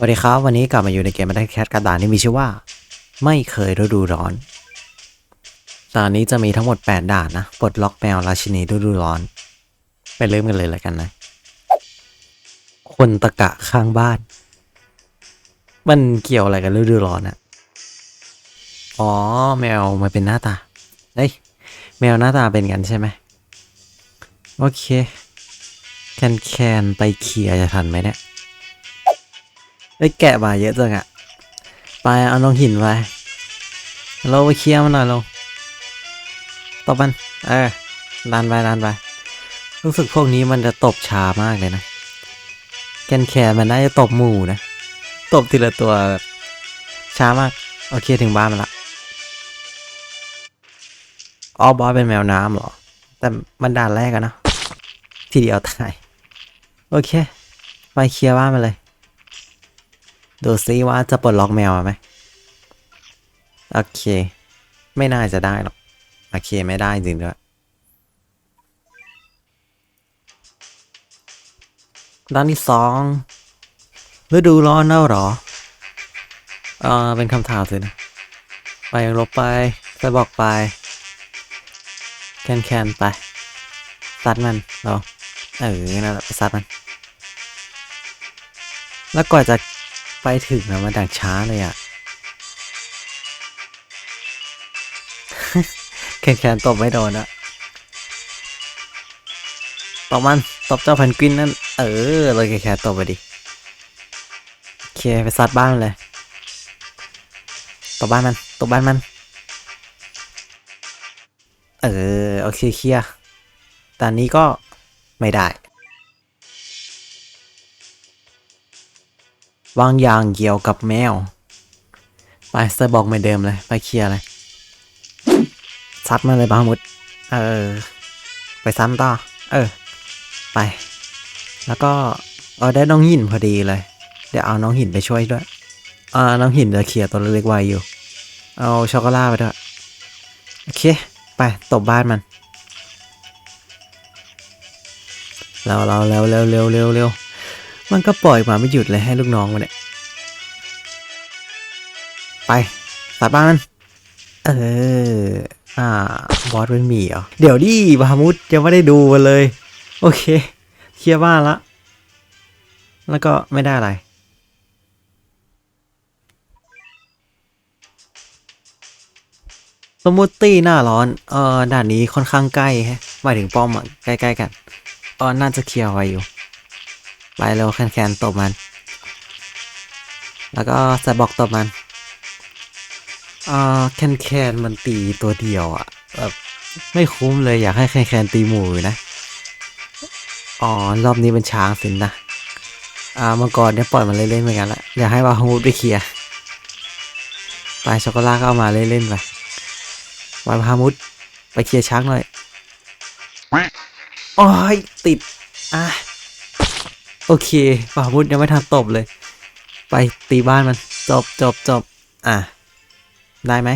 สวัสดีครับ วันนี้กลับมาอยู่ในเกมมาได้แคทกระดานที่มีชื่อว่า ไม่เคยฤดูร้อนตอนนี้จะมีทั้งหมด 8 ด่านนะปลดล็อกแมวราชินีฤดูร้อน ไปเริ่มกันเลยแล้วกันนะ คนตะกะข้างบ้าน มันเกี่ยวอะไรกับฤดูร้อนอะอ๋อ แมวมาเป็นหน้าตาเฮ้ยแมวหน้าตาเป็นกันใช่ไหมโอเค แคนแคนไปเคลียร์จะทันไหมเนี่ย ไอ้ยแกะมาเยอะจังอะไปเอาน้องหินไปเราไปเคลียร์มันหน่อยลงตบมัน เออดันไปดันไป รู้สึกพวกนี้มันจะตบช้ามากเลยนะ แกนแคร์มันน่าจะตบหมู่นะ ตบทีละตัวแบบช้ามาก โอเคถึงบ้านมันละออบอสเป็นแมวน้ำเหรอ แต่มันด่านแรกอะเนะ ทีเดียวตาย โอเค ไปเคลียร์บ้านมันเลย ดูซิว่าจะปลดล็อกแมวไหมโอเค ไม่น่าจะได้หรอก โอเคไม่ได้จริงด้วยด้านที่สองฤดูร้อนแล้วหรอ เออเป็นคำถามสินะ ไปลบไป ไปบอกไป แคนแคนไปซัดมันเราเออนั่นแหละไปซัดมัน แล้วกว่าจะ ไปถึงนะมันดังช้าเลยอะ่ะแคนแคนตบไม่โดนอะตบมันตบเจ้าแพนกวินนั่น เออเลยแคนแคนตบไปดิโอเคไปซัดบ้านเลยตบบ้านมันตบบ้านมัน เออโอเคเคลียร์แต่อันนี้ก็ไม่ได้ วางอย่างเกี่ยวกับแมว ไปเซอร์บอกเหมือนเดิมเลย ไปเคลียร์เลยซัดมาเลยบามุด เออ ไปซ้ำต่อ เออ ไป แล้วก็เอาได้น้องหินพอดีเลย เดี๋ยวเอาน้องหินไปช่วยด้วยอ่าน้องหินจะเคลียร์ตัวเล็กๆไวอยู่ เอาช็อกโกแลตไปด้วย โอเค ไปตบบ้านมันแล้วเราเร็วเร็วเร็วเร็วเร็ว มันก็ปล่อยมาไม่หยุดเลยให้ลูกน้องมันเนี่ย ไปตัดบ้านมัน เออ อ่า บอสเป็นหมีเหรอ เดี๋ยวดิบามุดยังไม่ได้ดูมันเลย โอเค เคลียร์บ้านละ แล้วก็ไม่ได้อะไรสมูทตี้หน้าร้อน เออด่านนี้ค่อนข้างใกล้ฮะหมายถึงป้อมอะใกล้ ๆ กัน เออน่าจะเคลียร์ไว้อยู่ ไปเร็วแคนแคนๆตบมัน แล้วก็ใส่บอกตบมันอ่าแคนแคนๆมันตีตัวเดียวอะ่ะแบบไม่คุ้มเลยอยากให้แคนแคนๆตีหมูนะ อ๋อ รอบนี้เป็นช้างสินนะอ่าเมื่อก่อนเนี่ยปล่อยมันเล่นๆเหมือนกันละอยากให้บาฮูดไปเคลียร์ไปช็อกโกแลตก็เอามาเล่นๆไปไปบาฮามุดไปเคลียร์ช้างหน่อยโอ้ยติด อะ โอเคป่าวุธยังไม่ทันตบเลย ไปตีบ้านมัน จบจบจบอะ ได้ไหม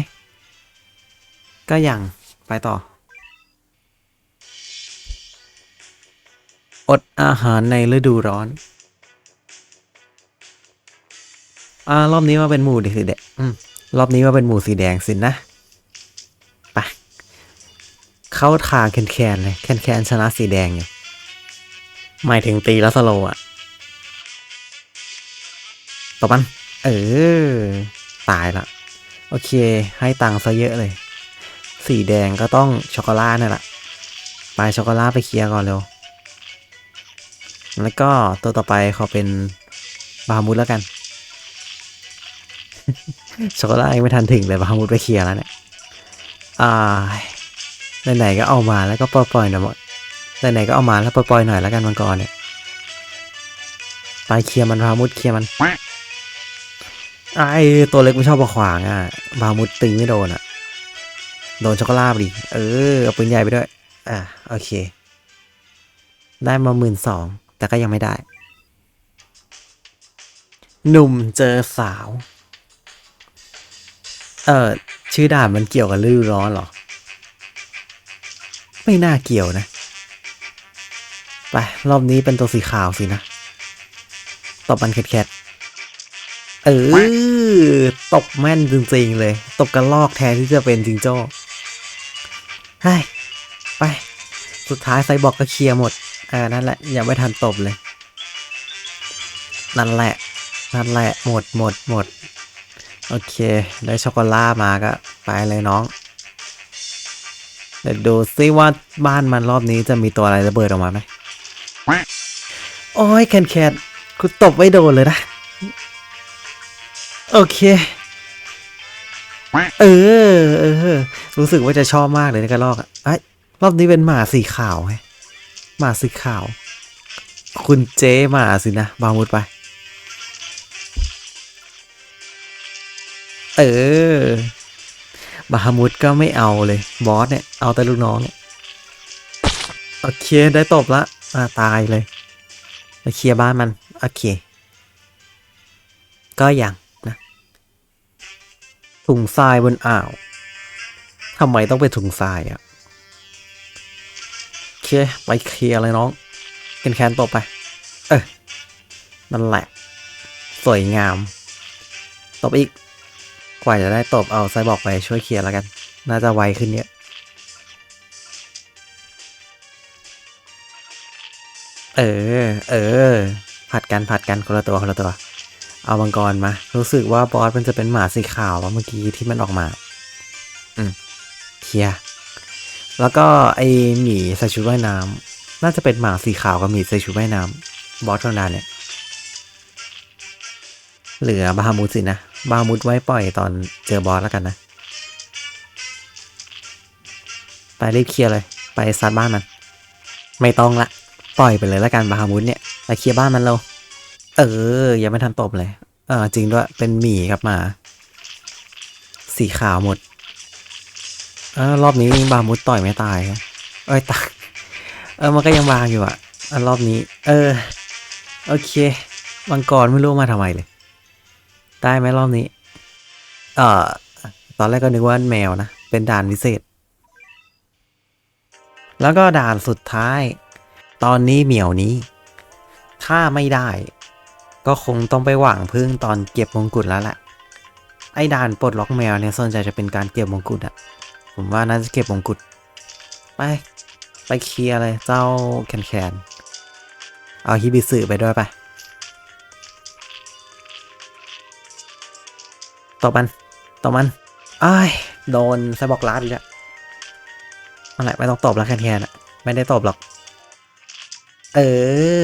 ก็ยังไปต่อ อดอาหารในฤดูร้อน อ่ารอบนี้มาเป็นหมูสีแดงอืมรอบนี้มาเป็นหมูสีแดงสินนะไปเข้าทางแคนแคนเลยแคนแคนชนะสีแดงอยู่ หมายถึงตีแล้วสโลว์อะตบมัน เออ ตายละ โอเค ให้ตังค์ซะเยอะเลย สีแดงก็ต้องช็อกโกแลตนี่แหละไปช็อกโกแลตไปเคลียร์ก่อนเร็ว แล้วก็ตัวต่อไปขอเป็นบาฮามุดแล้วกัน ช็อกโกแลตยังไม่ทันถึงเลยบาฮามุดไปเคลียร์แล้วเนี่ย อ่าไหนๆก็เอามาแล้วก็ปล่อยๆน่อยหมด ไหนๆก็เอามาแล้วปล่อยๆหน่อยแล้วกันมังกรเนี่ยไปเคลียร์มันบามุดเคลียร์มันไอตัวเล็กไม่ชอบมาขวางอะบามุดตีไม่โดนอะ โดนช็อกโกแลตไปดิเออเอาปืนใหญ่ไปด้วย อะโอเค ได้มาหมื่นสองแต่ก็ยังไม่ได้ หนุ่มเจอสาว เออชื่อด่านมันเกี่ยวกับฤดูร้อนเหรอ ไม่น่าเกี่ยวนะ ไป รอบนี้เป็นตัวสีขาวสินะ ตบมันแคทเออตกแม่นจริงๆเลยตกกระลอกแทนที่จะเป็นจิงโจ้ให้ไป สุดท้ายไซบอร์กก็เคลียร์หมดเออนั่นแหละ ยังไม่ทันตบเลย นั่นแหละ นั่นแหละ หมดหมดหมด โอเค ได้ช็อกโกแลตมาก็ ไปเลยน้องเดี๋ยวดูซิว่าบ้านมันรอบนี้จะมีตัวอะไรระเบิดออกมาไหม โอ้ยแคนแคนคุณตบไม่โดนเลยนะ โอเค เออเออ รู้สึกว่าจะชอบมากเลยในกระลอกอะไอรอบนี้เป็นหมาสีขาวไงหมาสีขาว คุณเจ๊หมาสินะบามุดไป เออบาฮามุดก็ไม่เอาเลย บอสเนี่ย เอาแต่ลูกน้องเนี่ย โอเค ได้ตบละ ตายเลย ไปเคลียร์บ้านมัน โอเค ก็อยังนะถุงทรายบนอ่าวทำไมต้องเป็นถุงทรายอะเคไปเคลียร์เลยน้องเคนแคนตบไป เออนั่นแหละ สวยงาม ตบอีก กว่าจะได้ตบเอาไซบอร์กไปช่วยเคลียร์แล้วกัน น่าจะไวขึ้นเยอะ เออ เออ ผัดกันผัดกันคนละตัวคนละตัว เอามังกรมา รู้สึกว่าบอสมันจะเป็นหมาสีขาวว่าเมื่อกี้ที่มันออกมา อืมเคลียร์แล้วก็ไอหมีใส่ชุดว่ายน้ำน่าจะเป็นหมาสีขาวกับหมีใส่ชุดว่ายน้ำบอสธรรมดาเนี่ย เหลือบาฮามุดสินะ บาฮามุดไว้ปล่อยตอนเจอบอสแล้วกันนะ ไปรีบเคลียร์เลย ไปซัดบ้านมัน ไม่ต้องละ ปล่อยไปเลยล้วกันบาฮามุดเนี่ยไปเคลียร์บ้านมันเราเออ ยังไม่ทันตบเลย เออจริงด้วย เป็นหมีครับหมา สีขาวหมด เออรอบนี้บาฮามุดต่อยไม่ตายเอ้ยตายเออมันก็ยังบางอยู่อะ อันรอบนี้ เออ โอเคมังกรไม่รู้มาทำไมเลย ได้ไหมรอบนี้ เอ่อ ตอนแรกก็นึกว่าแมวนะ เป็นด่านพิเศษ แล้วก็ด่านสุดท้าย ตอนนี้เหมียวนี้ ถ้าไม่ได้ ก็คงต้องไปหวังพึ่งตอนเก็บมงกุฎแล้วแหละไอ้ด่านปลดล็อกแมวเนี่ยส่วนใหญ่จะเป็นการเก็บมงกุฎอะผมว่าน่าจะเก็บมงกุฎไป ไปเคลียร์เลยเจ้าแคนแคนเอาฮิบิสึไปด้วยไปตบมันตบมันอ้ายโดนไซบอร์กลาดอีกแล้วอะไรไม่ต้องตบแล้วแคนแคนอะไม่ได้ตบหรอก เอ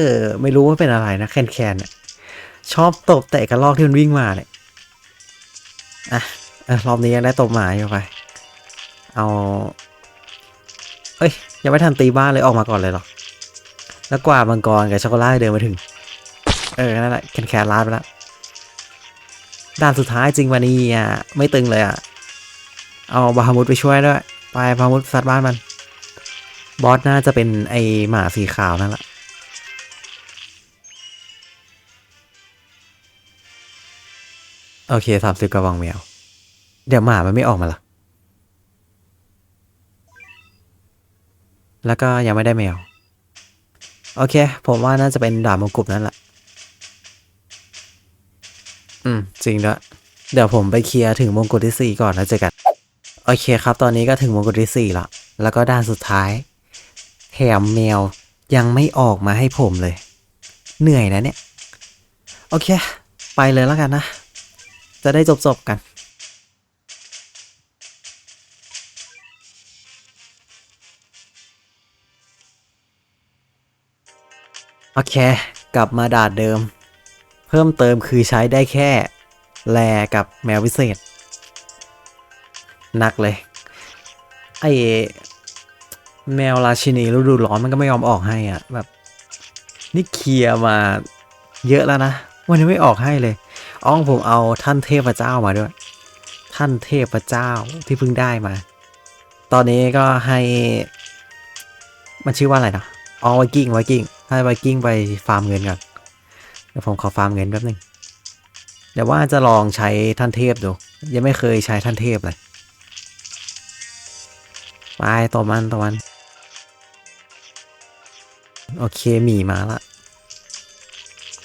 อ ไม่รู้ว่าเป็นอะไรนะแคนแคนเนี่ยชอบตบแต่กระลอกที่มันวิ่งมาเนี่ยอะรอบนี้ยังได้ตบหมาอยู่ไป เอา เอ้ย ยังไม่ทันตีบ้านเลยออกมาก่อนเลยเหรอ แล้วกว่ามังกรกับช็อกโกแลตเดินมาถึง เออ นั่นแหละแคนแคนลาดไปแล้วด่านสุดท้ายจริงวันนี้อะไม่ตึงเลยอะ เอาบาฮามุดไปช่วยด้วย ไปบาฮามุดซัดบ้านมัน บอสน่าจะเป็นไอหมาสีขาวนั่นแหละ โอเคสามสิบกระวังแมว เดี๋ยวหมามันไม่ออกมาล่ะ แล้วก็ยังไม่ได้แมว โอเค ผมว่าน่าจะเป็นดาบมงกุฎนั่นแหละ อืม จริงด้วย เดี๋ยวผมไปเคลียร์ถึงมงกุฎที่สี่ก่อนแล้วเจอกัน โอเคครับ ตอนนี้ก็ถึงมงกุฎที่สี่ละ แล้วก็ด้านสุดท้าย แถมแมวยังไม่ออกมาให้ผมเลย เหนื่อยนะเนี่ย โอเค ไปเลยแล้วกันนะ จะได้จบๆกัน โอเค กลับมาด่านเดิม เพิ่มเติมคือใช้ได้แค่ แลกับแมววิเศษ นักเลย ไอแมวราชินีฤดูร้อนมันก็ไม่ยอมออกให้อะแบบ นี่เคลียร์มาเยอะแล้วนะ วันนี้ไม่ออกให้เลย อ้องผมเอาท่านเทพเจ้ามาด้วย ท่านเทพเจ้าที่เพิ่งได้มา ตอนนี้ก็ให้ มันชื่อว่าอะไรนะอ๋อไวกิ้งไวกิ้งให้ไวกิ้งไปฟาร์มเงินก่อนเดี๋ยวผมขอฟาร์มเงินแป๊บนึงเดี๋ยวว่าจะลองใช้ท่านเทพดู ยังไม่เคยใช้ท่านเทพเลยไปต่อมันต่อมัน โอเคหมีมาละ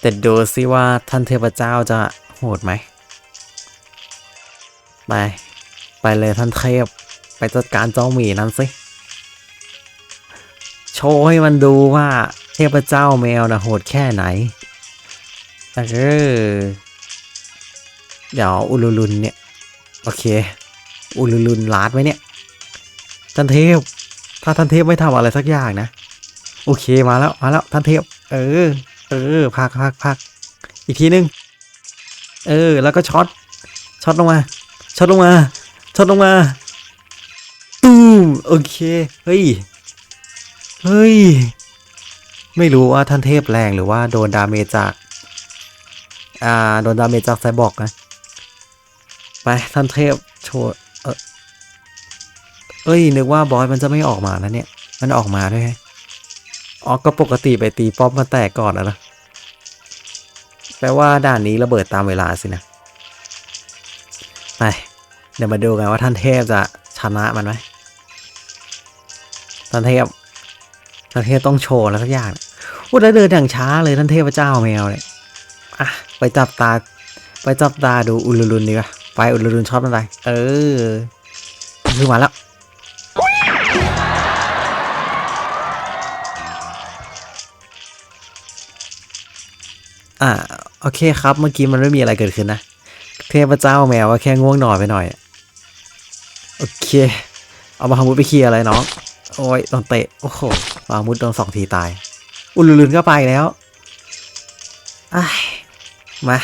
แต่ดูซิว่าท่านเทพเจ้าจะ โหดไหม ไป ไปเลยท่านเทพ ไปจัดการเจ้าหมีนั้นสิ โชว์ให้มันดูว่าเทพเจ้าแมวนะโหดแค่ไหนเออเดี๋ยวอุลุลุนเนี่ย โอเค อุลุลุนลาดไว้เนี่ย ท่านเทพ ถ้าท่านเทพไม่ทำอะไรสักอย่างนะ โอเคมาแล้ว มาแล้วท่านเทพ เออ เออพักพักพักอีกทีนึง เออ แล้วก็ช็อต ช็อตลงมา ช็อตลงมา ช็อตลงมา ตูมโอเค เฮ้ย เฮ้ย ไม่รู้ว่าท่านเทพแรงหรือว่าโดนดาเมจจาก อ่า โดนดาเมจจากไซบอร์กนะ ไปท่านเทพโชว์ เออเอ้ย นึกว่าบอสมันจะไม่ออกมาแล้วเนี่ย มันออกมาด้วยไงอ๋อก็ปกติไปตีป๊อปมาแตกก่อนอะนะ แปลว่าด่านนี้ระเบิดตามเวลาสินะ ไป เดี๋ยวมาดูกันว่าท่านเทพจะชนะมันไหมท่านเทพท่านเทพต้องโชว์แล้วสักอย่างว่าแล้วเดินอย่างช้าเลยท่านเทพเจ้าแมวเนี่ยอะ ไปจับตา ไปจับตาดูอุลุลุนดีกว่าไปอุลุลุนชอตมันไปเออคือมาแล้วอ่า โอเคครับ เมื่อกี้มันไม่มีอะไรเกิดขึ้นนะ เทพเจ้าแมวว่าแค่ง่วงนอนไปหน่อย โอเค เอามาฮามุดไปเคลียร์อะไรน้อง โอ้ยโดนเตะ โอ้โหมาฮามุดโดนสองทีตาย อุลุลุนก็ไปแล้วอ้มา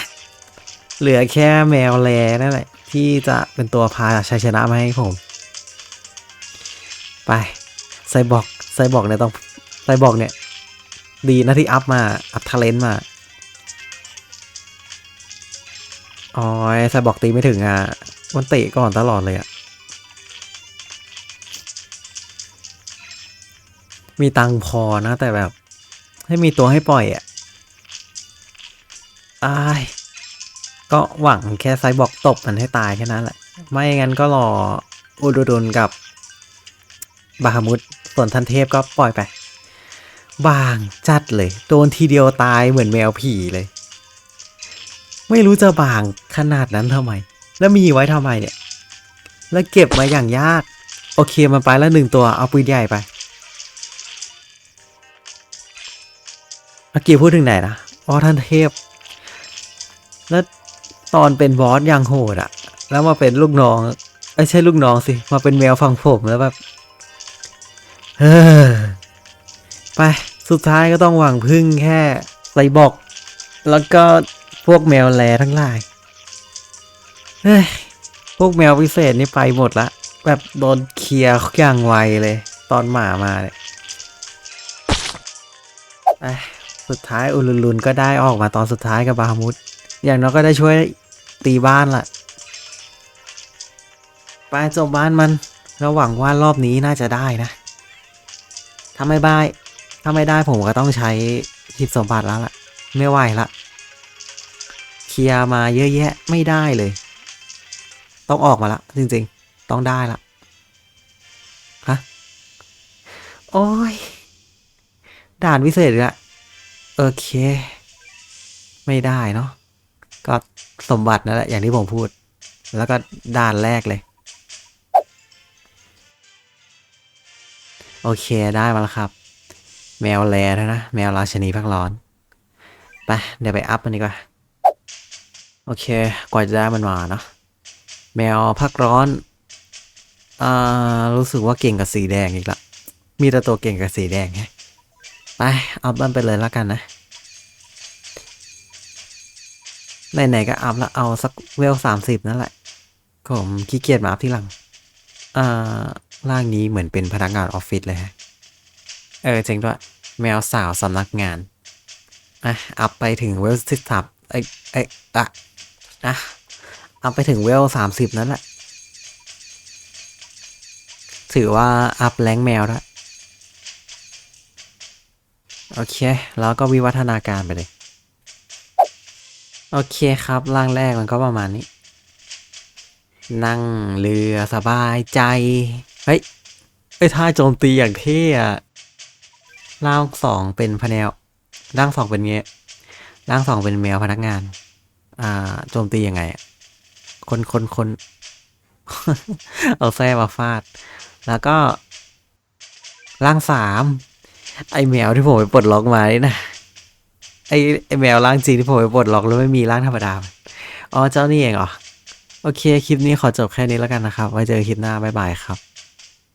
เหลือแค่แมวแลนั่นแหละ ที่จะเป็นตัวพาชัยชนะมาให้ผม ไปไซบอร์กไซบอร์กเนี่ยต้องไซบอร์กเนี่ย ดีนะที่อัพมา อัพทาเลนต์มา อ๋อไซบอกตีไม่ถึงอะ มันเตะก่อนตลอดเลยอะ มีตังพอนะแต่แบบ ให้มีตัวให้ปล่อยอะอายก็หวังแค่ไซบอก ตบมันให้ตายแค่นั้นแหละ ไม่งั้นก็รออุดรุนกับบาฮามุดส่วนทันเทพก็ปล่อยไป บางจัดเลย โดนทีเดียวตายเหมือนแมวผีเลย ไม่รู้จะบางขนาดนั้นทำไม แล้วมีไว้ทำไมเนี่ย แล้วเก็บมาอย่างยาก โอเคมันไปแล้วหนึ่งตัวเอาปืนใหญ่ไปเมื่อกี้พูดถึงไหนนะอ๋อท่านเทพ แล้วตอนเป็นบอสยังโหดอะแล้วมาเป็นลูกน้องไม่ใช่ลูกน้องสิมาเป็นแมวฟังผมแล้วแบบเฮ้อไปสุดท้ายก็ต้องหวังพึ่งแค่ไซบอก แล้วก็ วกแมวแลทั้งหลายเฮ้ยพวกแมวพิเศษนี่ไปหมดละ แบบโดนเคลียร์อย่างไวเลย ตอนหมามาเนี่ยสุดท้ายอุลุลุนก็ได้ออกมาตอนสุดท้ายกับบาฮามุดอย่างน้อยก็ได้ช่วยตีบ้านละไปจบบ้านมันแล้วหวังว่ารอบนี้น่าจะได้นะ ถ้าไม่ได้ถ้าไม่ได้ผมก็ต้องใช้ทิพสมบัติแล้วล่ะ ไม่ไหวละ ลียร์มาเยอะแยะไม่ได้เลย ต้องออกมาละ จริงๆ ต้องได้ละฮะโอ้ย ด่านวิเศษละโอเค ไม่ได้เนาะก็สมบัตินั่นแหละอย่างที่ผมพูด แล้วก็ด่านแรกเลย โอเคได้มาแล้วครับ แมวแลแล้วนะ แมวราชนีพักร้อน ไป เดี๋ยวไปอัพมันดีกว่า โอเค กว่าจะได้มันมาเนาะแมวพักร้อน อ่า รู้สึกว่าเก่งกับสีแดงอีกละ มีแต่ตัวเก่งกับสีแดงไงไป อัพมันไปเลยแล้วกันนะ ไหนๆก็อัพแล้วเอาสักเวลสามสิบนั่นแหละ ผมขี้เกียจมาอัพที่หลัง อ่า ร่างนี้เหมือนเป็นพนักงานออฟฟิศเลยฮะ เออจริงด้วย แมวสาวสำนักงานอะอัพไปถึงเวลสิบสามเอ้ยเอ้อะ อะอัพไปถึงเวลสามสิบนั่นแหละถือว่าอัพแรงแมวแล้วโอเค แล้วก็วิวัฒนาการไปเลย โอเคครับร่างแรกมันก็ประมาณนี้ นั่งเรือสบายใจ เฮ้ยไอ้ยท่าโจมตีอย่างเท่อะร่างสองเป็นพะแนวร่างสองเป็นเงี้ยร่างสองเป็นแมวพนักงาน อ่าโจมตียังไง คนคนคนเอาแส้มาฟาด แล้วก็ร่างสามไอแมวที่ผมไปปลดล็อกมานี่นะไอไอแมวร่างจริงที่ผมไปปลดล็อกแล้วไม่มีร่างธรรมดาอ๋อเจ้านี่เองเหรอโอเค คลิปนี้ขอจบแค่นี้แล้วกันนะครับ ไว้เจอคลิปหน้า บ๊ายบายครับ